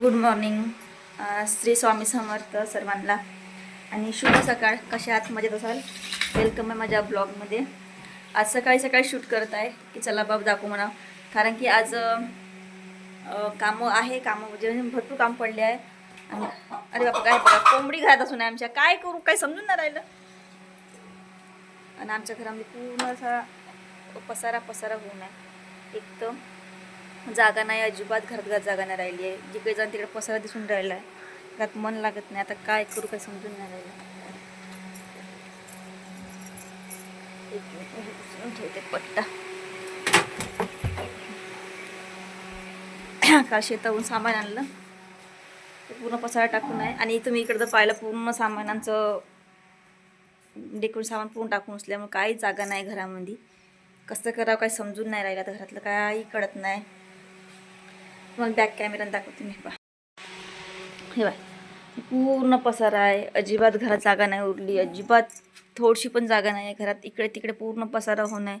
Good morning Shri Swami Samarth सर्वांना. आणि शुभ सकाळ. कशा आहात? मजेत असाल? वेलकम आहे माझ्या ब्लॉगमध्ये आज सकाळी सकाळी शूट करत आहे. की चला बाब दाखवू म्हणा. कारण की आज कामं आहे. कामं म्हणजे भरपूर काम पडले आहे. आणि अरे बाबा काय बघा कोंबडी घरात असून आहे आमच्या. काय करू? काय समजून नाही राहिलं. आणि आमच्या घरामध्ये पूर्ण असा पसारा पसारा होऊन आहे. एक तर जागा नाही अजिबात घरात घरात जागा नाही राहिली आहे. जिकडे जाऊन तिकडे पसारा दिसून राहिला आहे घरात मन लागत नाही. आता काय करू काय समजून नाही राहिलं. ठेवते पट्टा. काल शेताहून सामान आणलं. ते पूर्ण पसारा टाकून आहे. आणि तुम्ही इकडं पाहिलं पूर्ण सामानांचं डेकोरेशन सामान पूर्ण टाकून असल्यामुळे काही जागा नाही घरामध्ये. कसं करावं काही समजून नाही राहिलं. आता घरातलं काही कळत नाही. तुम्हाला बॅक कॅमेऱ्यानं दाखवते मी बा हे बाय पूर्ण पसारा आहे. अजिबात घरात जागा नाही उरली. अजिबात थोडीशी पण जागा नाही आहे घरात. इकडे तिकडे पूर्ण पसारा होऊ आहे.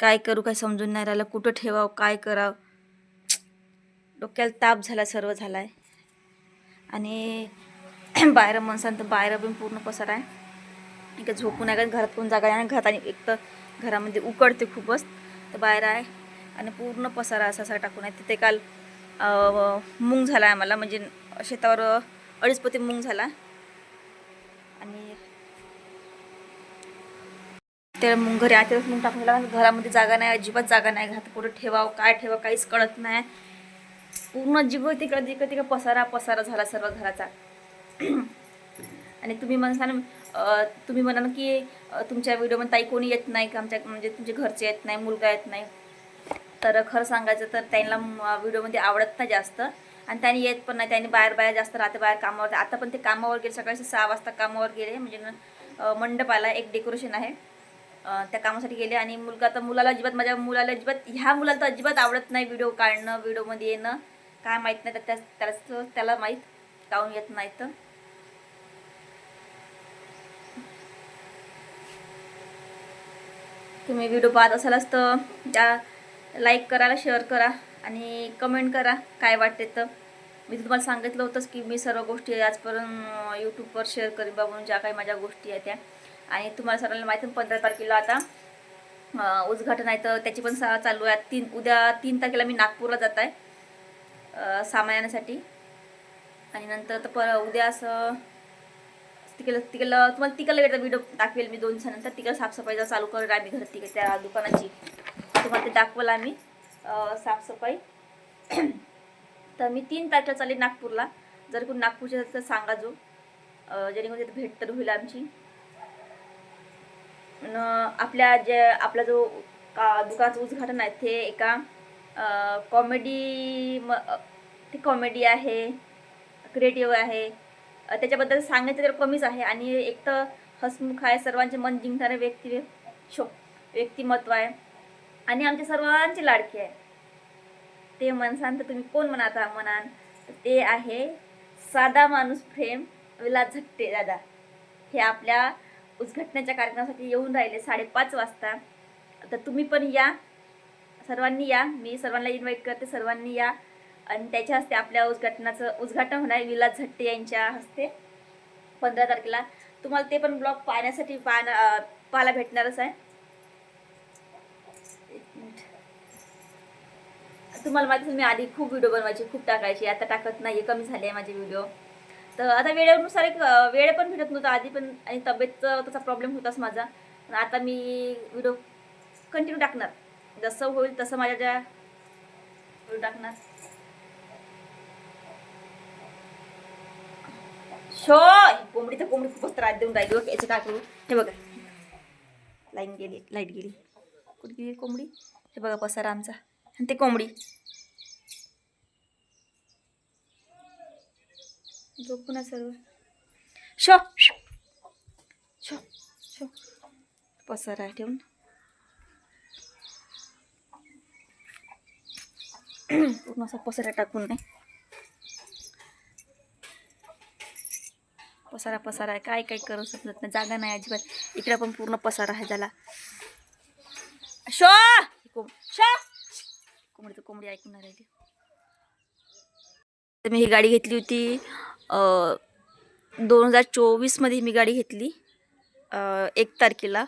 काय करू काय समजून नाही राहिलं. कुठं ठेवावं काय करावं? डोक्याला ताप झाला सर्व झाला आहे आणि बाहेर मनसान तर बाहेर पण पूर्ण पसारा आहे. इकडे झोपून आहे का घरात पण जागा आहे आणि घरात आणि एक तर घरामध्ये उकडते खूपच. तर बाहेर आहे. आणि पूर्ण पसारा असा असा टाकून आहे. तिथे काल मूग झाला आम्हाला म्हणजे शेतावर अडीच पोते मूग झाला. आणि त्या मूग घरी आहे त्याच मूग टाकून घरामध्ये जागा नाही अजिबात जागा नाही. घात कुठं ठेवावं काय ठेवावं काहीच कळत नाही. पूर्ण जिगं तिकडं तिकडं तिकडं पसारा पसारा झाला सर्व घराचा. आणि तुम्ही म्हणसाल तुम्ही म्हणाल की तुमच्या व्हिडिओमध्ये ताई कोणी येत नाही का? आमच्या म्हणजे तुमचे घरचे येत नाही मुलगा येत नाही. तर खरं सांगायचं तर त्यांना व्हिडिओमध्ये आवडत नाही जास्त. आणि त्यांनी येत पण नाही. त्यांनी बाहेर बाहेर जास्त राहते बाहेर कामावर आता पण ते कामावर गेले. सकाळी सहा वाजता कामावर गेले. म्हणजे मंडपाला मंडप आला एक डेकोरेशन आहे. त्या कामासाठी गेले. आणि मुलगा तर मुलाला अजिबात माझ्या मुलाला अजिबात ह्या मुलाला तर अजिबात आवडत नाही व्हिडिओ काढणं व्हिडिओमध्ये येणं. काय माहीत नाही. तर त्या त्याला त्याला माहीत काहून येत नाही तर. तुम्ही व्हिडिओ पाहत असालच तर त्या लाईक करायला शेअर करा आणि कमेंट करा काय वाटते तर. मी तुम्हाला सांगितलं होतंच की मी सर्व गोष्टी आजपर्यंत यूट्यूबवर शेअर करीन बा म्हणून ज्या काही माझ्या गोष्टी आहेत त्या. आणि तुम्हाला सर्वांना माहिती आहे पंधरा तारखेला आता उद्घाटन आहे तर त्याची पण सा चालू आहे. तीन उद्या तीन तारखेला मी नागपूरला जात आहे अं, सामान आणण्यासाठी. आणि नंतर तर पर उद्या असं तिकडलं तिकडलं तुम्हाला तिकडला वेळेचा व्हिडिओ दाखवेल मी दोन दिवसानंतर. तिकडं साफसफाईचा चालू करणार आम्ही घर तिकडे त्या दुकानाची. तुम्हाला ते दाखवलं आम्ही साफसफाई. तर मी तीन तारखेला चालेल नागपूरला. जर कोण नागपूरचे असेल तर सांगा जो जेणेकरून तिथे भेट तर होईल आमची. न आपल्या जे आपला जो का दुकानाचं उद्घाटन आहे ते एका कॉमेडी म ते कॉमेडी आहे क्रिएटिव्ह आहे. त्याच्याबद्दल सांगायचं तर कमीच आहे आणि एक तर हसमुख आहे सर्वांचे मन जिंकणारे व्यक्ती शो व्यक्तिमत्व आहे. आणि आमच्या सर्वांची लाडकी आहे. ते म्हणसान तर तुम्ही कोण म्हणा आता म्हणाल तर ते आहे साधा माणूस प्रेम विलास झट्टे दादा. हे आपल्या उद्घटनेच्या कार्यक्रमासाठी येऊन राहिले साडेपाच वाजता. तर तुम्ही पण या. सर्वांनी या. मी सर्वांना इन्व्हाइट करते. सर्वांनी या. आणि त्याच्या हस्ते आपल्या उद्घाटनाचं उद्घाटन होणार आहे विलास झट्टे यांच्या हस्ते पंधरा तारखेला. तुम्हाला ते पण ब्लॉग पाहण्यासाठी पाहणं पाहायला भेटणारच आहे एक मिनिट. तुम्हाला माहिती मी आधी खूप व्हिडिओ बनवायची खूप टाकायची. आता टाकत नाही कमी झाले आहे माझे व्हिडिओ तर आता वेळेनुसार एक वेळ पण भेटत नव्हता आधी पण आणि तब्येतचा तसा प्रॉब्लेम होताच माझा. पण आता मी व्हिडिओ कंटिन्यू टाकणार. जसं होईल तसं माझ्या ज्या व्हिडिओ टाकणार. शो कोंबडी तर कोंबडी खूपच त्रास देऊन राहिली ओके याचं काय करू हे बघा. लाईन गेली लाइट गेली. कुठे गेली कोंबडी? हे बघा पसारा आमचा. आणि ते कोंबडी. झोपून आहे सर्व. Show show. शो पसारा आहे ठेवून. पूर्ण असा पसारा टाकून नाही. पसारा पसारा. आहे काय काय करू शकत नाही. जागा नाही अजिबात. इकडे पण पूर्ण पसारा आहे त्याला. शो! कोंबडी तर कोंबडी ऐकून राहिली. तर मी ही गाडी घेतली होती दोन हजार चोवीसमध्ये मी गाडी घेतली एक तारखेला.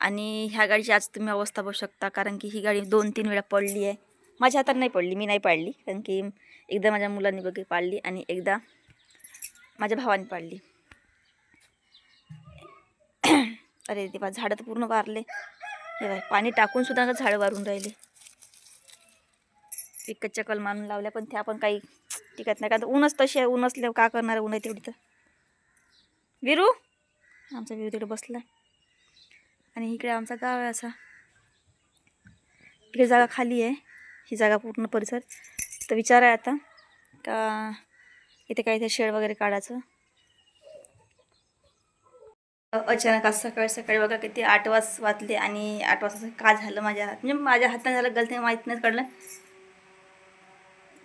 आणि ह्या गाडीची आज तुम्ही अवस्था बघू शकता कारण की ही गाडी दोन तीन वेळा पडली आहे. माझ्या हातात नाही पडली मी नाही पाडली कारण की एकदा माझ्या मुलांनी बघ पाडली आणि एकदा माझ्या भावाने पाडली. अरे ते बा झाडं तर पूर्ण वारले. हे बाय पाणी टाकून सुद्धा झाडं वारून राहिले. विकतच्या कलम मारून लावल्या पण त्या पण काही टिकत नाही. का तर ऊनच तशी आहे ऊन असल्यावर का करणार ऊन आहे तेवढी तर. विरू? आमचा विरू तिकडे बसला. आणि इकडे आमचा गाव आहे असा. इकडे जागा खाली आहे. ही जागा पूर्ण परिसर. तर विचार आहे आता का इथे काही ते शेड वगैरे काढायचं? अचानक आज सकाळी सकाळी बघा किती आठ वाज वाचले आणि आठ वाजता का झालं माझ्या हात? म्हणजे माझ्या हाताने झालं गलतीने माहीत नाही कळलं.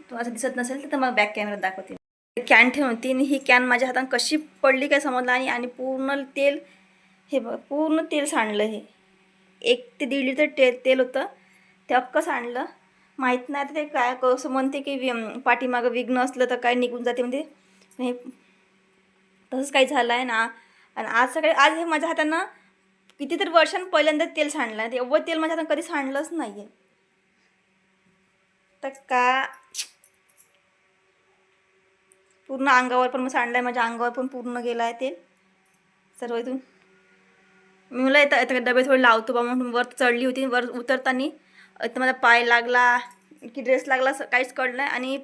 तुम्हाला दिसत नसेल तर मग बॅक कॅमेरा दाखवते कॅन ठेवून होती आणि ही कॅन माझ्या हातात कशी पडली काय समजलं आणि आणि पूर्ण तेल हे बघ पूर्ण तेल सांडलं हे. एक ते दीड लिटर ते तेल होतं. ते अक्कं सांडलं माहीत नाही तर ते काय कसं म्हणते की वि- पाठीमागं विघ्न असलं तर काय निघून जाते म्हणजे. हे तसंच काही झालं आहे ना. आणि आज सकाळी आज हे माझ्या हातानं कितीतरी वर्षांनी पहिल्यांदा तेल सांडलं आहे एवढं तेल माझ्या हातानं कधी सांडलंच नाही आहे तर का पूर्ण अंगावर पण मग सांडलं आहे माझ्या अंगावर पण पूर्ण गेलं आहे ते. सर्व इथून. मी मला येतं येतं डबे थोडे लावतो बा म्हणून वर चढली होती वर उतरताना. इथं माझा पाय लागला की ड्रेस लागला असं काहीच कळलं नाही. आणि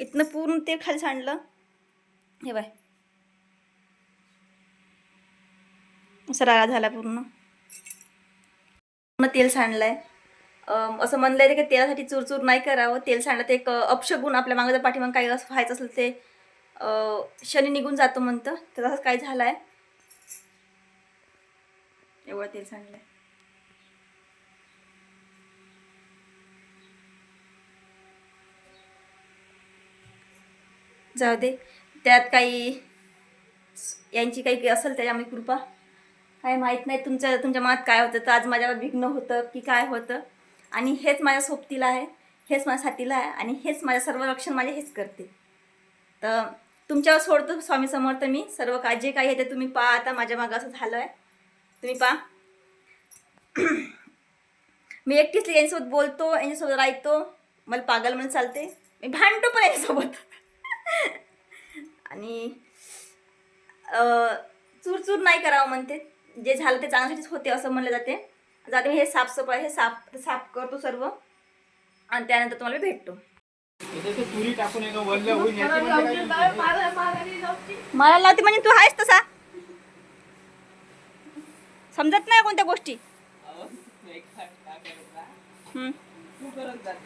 इथनं पूर्ण तेल खाली सांडलं. हे बाय. सराळा झाला पूर्ण. पूर्ण तेल सांडलं आहे असं म्हणलं आहे की तेलासाठी चूरचूर नाही करावं. तेल सांडलं ते एक अपशगुण आपल्या मागं जर पाठीमागं काही असं व्हायचं असेल ते शनी निघून जातो म्हणतं. तर तसंच काय झालं आहे एवढं तेल सांडलं आहे जाऊ दे. त्यात काही यांची काही असेल त्याच्यामध्ये कृपा. काय माहीत नाही तुमच्या तुमच्या मनात काय होतं. तर आज माझ्यावर विघ्न होतं की काय होतं. आणि हेच माझ्या सोबतीला आहे हेच माझ्या साथीला आहे आणि हेच माझ्या सर्व रक्षण माझे हेच करते तर तुमच्यावर सोडतो स्वामी समर्थ मी. सर्व काय जे काही आहे ते तुम्ही पहा. आता माझ्या मागं असं झालं आहे तुम्ही पहा. मी एकटीच यांच्यासोबत बोलतो यांच्यासोबत राहतो. मला पागल म्हणून चालते. मी भांडतो पण यांच्यासोबत. आणि चूरचूर नाही करावं म्हणते. जे झालं ते चांगल्यासाठीच होते असं म्हणलं जाते. जाते हे साफसफाई हे साफ साफ करतो सर्व. आणि त्यानंतर तुम्हाला भेटतो. मला लावते म्हणजे तू आहेस तसा. समजत नाही कोणत्या गोष्टी.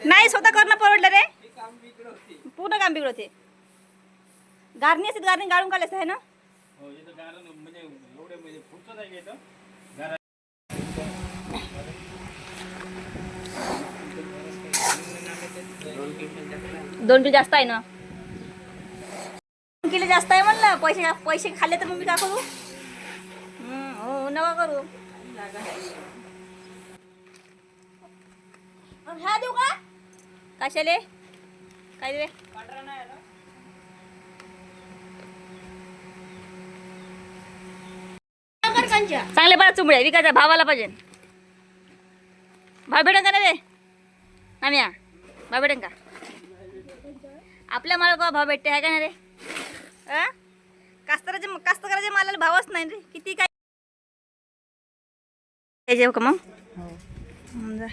नाही स्वतः करणं परवडलं रे. पूर्ण काम बिघडवते गारणी असते गारणी गाळून काढायचं आहे ना? दोन किलो जास्त आहे ना. दोन किलो जास्त आहे म्हणलं पैसे पैसे खाल्ले तर मग मी का करू? हम्म, हो नका करू. ह्या देऊ का? कशाले? काय दे चांगले बरं चुंबड्या विकायचा भावाला पाहिजे. भाव भेटन का ना रे नाम्या भाव भेटन का? आपल्या माला भाव भेटते आहे का ना रे? अं? कास्तराच्या कास्तकाराच्या मालाला भावच नाही रे. किती काय पाहिजे का मग? हं, जा.